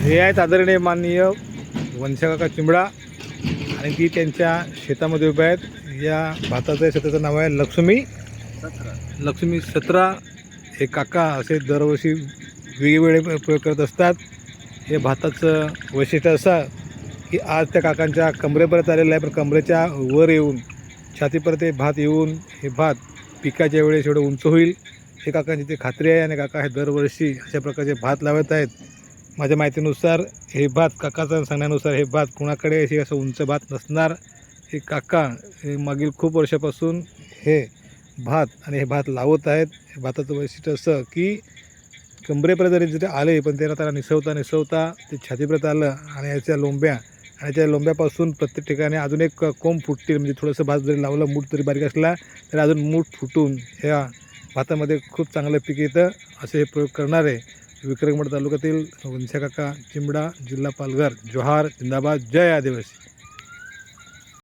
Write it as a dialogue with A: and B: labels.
A: हे आहेत आदरणीय माननीय वंशकाका चिंबडा आणि ती त्यांच्या शेतामध्ये उभे आहेत. या भाताच्या शेताचं नाव आहे लक्ष्मी. लक्ष्मी सतरा हे काका असे दरवर्षी वेगवेगळे प्रयोग करत असतात. हे भाताचं वैशिष्ट्य असं की आज त्या काकांच्या कमरेपर्यंत आलेलं आहे पण कमरेच्या वर येऊन छातीपर्यंत हे भात येऊन हे भात पिकाच्या वेळेस एवढं उंच होईल हे काकांची ते खात्री आहे. आणि काका हे दरवर्षी अशा प्रकारचे भात लावत आहेत. माझ्या माहितीनुसार हे भात काकाचं सांगण्यानुसार हे भात कुणाकडे हे असं उंच भात नसणार. हे काका हे मागील खूप वर्षापासून हे भात आणि हे भात लावत आहेत. हे भाताचं वैशिष्ट्य असं की कमरेपर्यंत जरी जिथे आले पण त्याला त्याला निसवता निसवता ते छातीपर्यंत आलं आणि याच्या लोंब्या आणि त्या लोंब्यापासून प्रत्येक ठिकाणी अजून एक कोंब फुटतील. म्हणजे थोडंसं भात जरी लावलं मूठ जरी बारीक असला तरी अजून मूठ फुटून ह्या भातामध्ये खूप चांगलं पीक येतं. असे हे प्रयोग करणारे विक्रमगड तालुक्यातील वंशकाका चिमडा जिल्हा पालघर जोहार जिंदाबाद जय आदिवासी.